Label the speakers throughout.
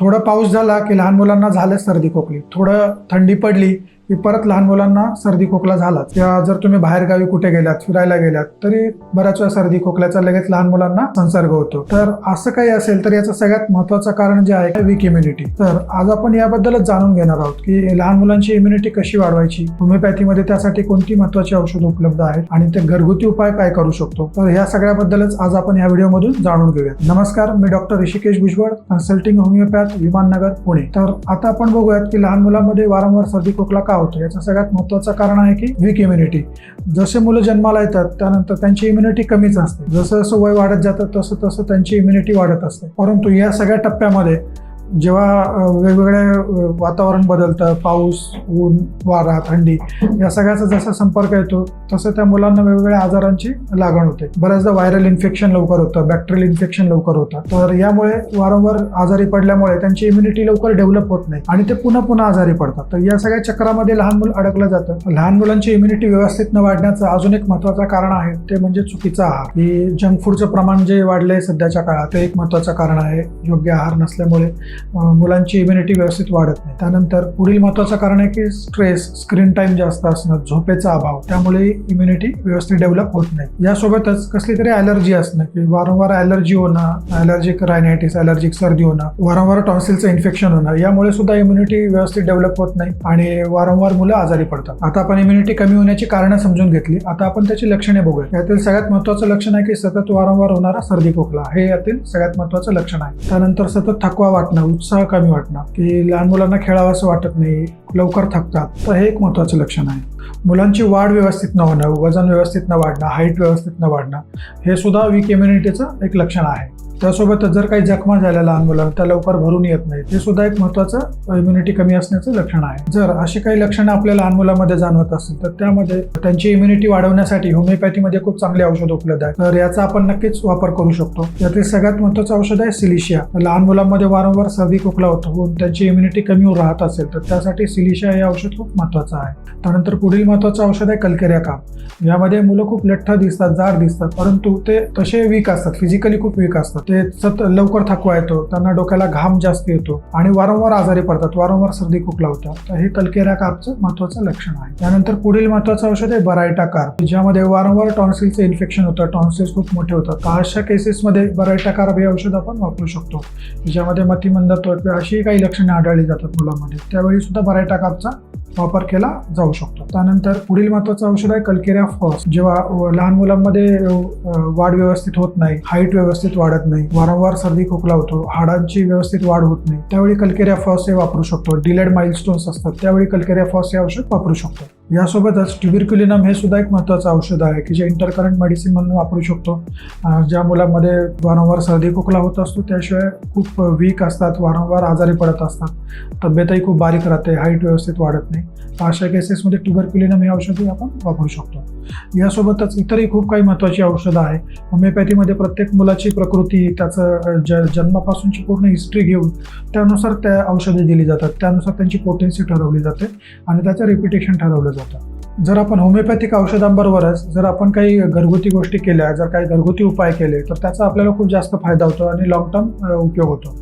Speaker 1: थोडं पाऊस झाला की लहान मुलांना झालं सर्दी खोकली. थोडं थंडी पडली की परत लहान मुलांना सर्दी खोकला झाला. किंवा जर तुम्ही बाहेरगावी कुठे गेलात फिरायला गेलात तरी बऱ्याच वेळा सर्दी खोकल्याचा लगेच लहान मुलांना संसर्ग होतो. तर असं काही असेल तर याचं सगळ्यात महत्वाचं कारण जे आहे वीक इम्युनिटी तर आज आपण याबद्दलच जाणून घेणार आहोत की लहान मुलांची इम्युनिटी कशी वाढवायची? होमिओपॅथीमध्ये त्यासाठी कोणती महत्वाची औषधं उपलब्ध आहेत? आणि ते घरगुती उपाय काय करू शकतो? तर ह्या सगळ्याबद्दलच आज आपण या व्हिडिओमधून जाणून घेऊयात. नमस्कार मी doctor Rishikesh Bhujbal consulting homeopath Vimannagar Pune. तर आता आपण बघूयात की लहान मुलांमध्ये वारंवार सर्दी खोकला का होतो. याचं सगळ्यात महत्वाचं कारण आहे की वीक इम्युनिटी जसे मुलं जन्माला येतात त्यानंतर त्यांची इम्युनिटी कमीच असते. जसं जसं वय वाढत जातं तसं तसं त्यांची इम्युनिटी वाढत असते. परंतु या सगळ्या टप्प्यामध्ये जेव्हा वेगवेगळे वातावरण बदलतं पाऊस ऊन वारा थंडी या सगळ्याचा जसा संपर्क येतो तसं त्या मुलांना वेगवेगळ्या आजारांची लागण होते. बऱ्याचदा व्हायरल इन्फेक्शन लवकर होतं बॅक्टेरियल इन्फेक्शन लवकर होतं. तर यामुळे वारंवार आजारी पडल्यामुळे त्यांची इम्युनिटी लवकर डेव्हलप होत नाही आणि ते पुन्हा पुन्हा आजारी पडतात. तर या सगळ्या चक्रामध्ये लहान मुलं अडकलं जातं. लहान मुलांची इम्युनिटी व्यवस्थित न वाढण्याचं अजून एक महत्वाचं कारण आहे ते म्हणजे चुकीचा आहार. की जंक फूडचं प्रमाण जे वाढलंय सध्याच्या काळात ते एक महत्वाचं कारण आहे. योग्य आहार नसल्यामुळे मुलांची इम्युनिटी व्यवस्थित वाढत नाही. त्यानंतर पुढील महत्वाचं कारण आहे की स्ट्रेस स्क्रीन टाइम जास्त असणं झोपेचा अभाव त्यामुळे इम्युनिटी व्यवस्थित डेव्हलप होत नाही. यासोबतच कसली तरी ॲलर्जी असणं की वारंवार ॲलर्जी होणं ॲलर्जिक रायनायटिस ॲलर्जिक सर्दी होणं वारंवार टॉन्सिलचं इन्फेक्शन होणं यामुळे सुद्धा इम्युनिटी व्यवस्थित डेव्हलप होत नाही आणि वारंवार मुलं आजारी पडतात. आता आपण इम्युनिटी कमी होण्याची कारणं समजून घेतली. आता आपण त्याची लक्षणे बघूया. यातील सगळ्यात महत्वाचं लक्षण आहे की सतत वारंवार होणारा सर्दी खोकला. हे यातील सगळ्यात महत्वाचं लक्षण आहे. त्यानंतर सतत थकवा वाटणं उत्साह कमी वाटणं की लहान मुलांना खेळावंसं वाटत नाही लवकर थकतात तर हे एक महत्त्वाचं लक्षण आहे. मुलांची वाढ व्यवस्थित न होणं वजन व्यवस्थित न वाढणं हाईट व्यवस्थित न वाढणं हे सुद्धा वीक इम्युनिटीचं एक लक्षण आहे. त्यासोबतच जर काही जखमा झाल्या लहान मुलांना त्या लवकर भरून येत नाही ते सुद्धा एक महत्वाचं इम्युनिटी कमी असण्याचं लक्षण आहे. जर अशी काही लक्षणं आपल्या लहान मुलांमध्ये जाणवत असतील तर त्यामध्ये त्यांची इम्युनिटी वाढवण्यासाठी होमिओपॅथीमध्ये खूप चांगले औषध उपलब्ध आहे तर याचा आपण नक्कीच वापर करू शकतो. यातील सगळ्यात महत्वाचं औषध आहे सिलिशिया. लहान मुलांमध्ये वारंवार सर्दी खोकला होतो होऊन त्यांची इम्युनिटी कमी राहत असेल तर त्यासाठी सिलिशिया हे औषध खूप महत्वाचं आहे. त्यानंतर पुढील महत्वाचं औषध आहे कलकेऱ्या काम यामध्ये मुलं खूप लठ्ठ दिसतात जाड दिसतात परंतु ते तसे वीक असतात फिजिकली खूप वीक असतात. ते सत लवकर थकवा येतो त्यांना डोक्याला घाम जास्त येतो आणि वारंवार आजारी पडतात वारंवार सर्दी खोकला होतात तर हे कलकेरा कार्पचं महत्वाचं लक्षण आहे. त्यानंतर पुढील महत्वाचं औषध आहे बरायटा कार्प ज्यामध्ये वारंवार टॉन्सिलचं इन्फेक्शन होतं टॉन्सिल्स खूप मोठे होतात. तर अशा केसेसमध्ये बरायटा कार्प हे औषध आपण वापरू शकतो. ज्यामध्ये मतिमंदत्व किंवा अशी काही लक्षणे आढळली जातात मुलामध्ये. त्यावेळी सुद्धा बरायटा कार्पचा वापर केला जाऊ शकतो. त्यानंतर पुढील महत्वाचं औषध आहे कल्केरिया फॉस जेव्हा लहान मुलांमध्ये वाढ व्यवस्थित होत नाही हाईट व्यवस्थित वाढत नाही वारंवार सर्दी खोकला होतो हाडांची व्यवस्थित वाढ होत नाही त्यावेळी कल्केरिया फॉस हे वापरू शकतो. डिलेड माइलस्टोन्स असतात त्यावेळी कल्केरिया फॉस हे औषध वापरू शकतो. यासोबतच ट्युबिरक्युलिनम हे सुद्धा एक महत्त्वाचं औषध आहे की जे इंटरकरंट मेडिसिन म्हणून वापरू शकतो. ज्या मुलांमध्ये वारंवार सर्दी खोकला होत असतो त्याशिवाय खूप वीक असतात वारंवार आजारी पडत असतात. तब्येतही खूप बारीक राहते हाईट व्यवस्थित वाढत नाही. तर अशा केसेसमध्ये ट्युबरक्युलिनम हे औषधही आपण वापरू शकतो. यासोबतच इतरही खूप काही महत्त्वाची औषधं आहे. होमिओपॅथीमध्ये प्रत्येक मुलाची प्रकृती त्याचं ज जन्मापासूनची पूर्ण हिस्ट्री घेऊन त्यानुसार त्या औषधे दिली जातात. त्यानुसार त्यांची पोटेन्सी ठरवली जाते आणि त्याचं रिपिटेशन ठरवलं जातं. जर आपण होमिओपॅथिक औषधांबरोबरच जर आपण काही घरगुती गोष्टी केल्या जर काही घरगुती उपाय केले तर त्याचा आपल्याला खूप जास्त फायदा होतो आणि लॉंग टर्म उपयोग होतो.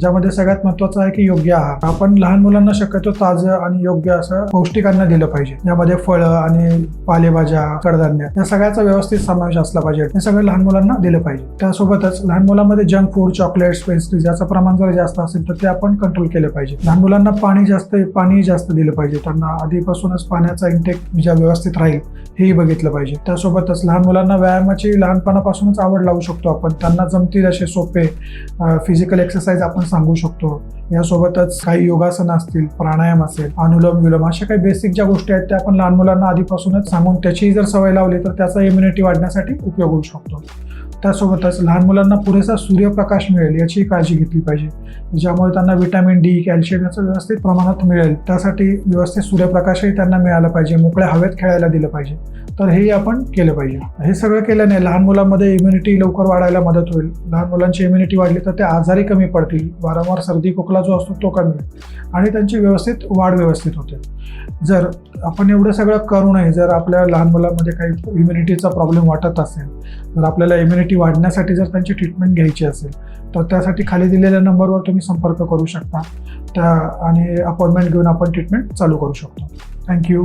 Speaker 1: ज्यामध्ये सगळ्यात महत्त्वाचं आहे की योग्य आहार. आपण लहान मुलांना शक्यतो ताजं आणि योग्य असं पौष्टिक अन्न दिलं पाहिजे. यामध्ये फळं आणि पालेभाज्या कडधान्य या सगळ्याचा व्यवस्थित समावेश असला पाहिजे. हे सगळं लहान मुलांना दिलं पाहिजे. त्यासोबतच लहान मुलांमध्ये जंक फूड चॉकलेट्स पेस्ट्रीज याचं प्रमाण जर जास्त असेल तर ते आपण कंट्रोल केलं पाहिजे. लहान मुलांना पाणी जास्त पाणी जास्त दिलं पाहिजे. त्यांना आधीपासूनच पाण्याचा इंटेक ज्या व्यवस्थित राहील हेही बघितलं पाहिजे. त्यासोबतच लहान मुलांना व्यायामाची लहानपणापासूनच आवड लावू शकतो आपण. त्यांना जमतील असे सोपे फिजिकल एक्सरसाइज आपण सांगू शकतो. यासोबतच काही योगासन असतील प्राणायाम असेल अनुलोम विलोम अशा काही बेसिक ज्या गोष्टी आहेत त्या आपण लहान मुलांना आधीपासूनच सांगून त्याची जर सवय लावली तर त्याचा इम्युनिटी वाढण्यासाठी उपयोग होऊ शकतो. त्यासोबतच लहान मुलांना पुरेसा सूर्यप्रकाश मिळेल याची काळजी घेतली पाहिजे. ज्यामुळे त्यांना विटॅमिन डी कॅल्शियम याचं व्यवस्थित प्रमाणात मिळेल. त्यासाठी व्यवस्थित सूर्यप्रकाशही त्यांना मिळाला पाहिजे. मोकळ्या हवेत खेळायला दिलं पाहिजे. तर हेही आपण केलं पाहिजे. हे सगळं केल्याने लहान मुलांमध्ये इम्युनिटी लवकर वाढायला मदत होईल. लहान मुलांची इम्युनिटी वाढली तर ते आजारी कमी पडतील. वारंवार सर्दी खोकला जो असतो तो कमी होईल. आणि त्यांची व्यवस्थित वाढ व्यवस्थित होते. जर आपण एवढं सगळं करू नये जर आपल्या लहान मुलांमध्ये काही इम्युनिटीचा प्रॉब्लेम वाटत असेल तर आपल्याला इम्युनिटी इम्युनिटी वाढण्यासाठी जर त्यांची ट्रीटमेंट घ्यायची असेल तर त्यासाठी खाली दिलेल्या नंबरवर तुम्ही संपर्क करू शकता. त्या आणि अपॉइंटमेंट घेऊन आपण ट्रीटमेंट चालू करू शकतो. थँक्यू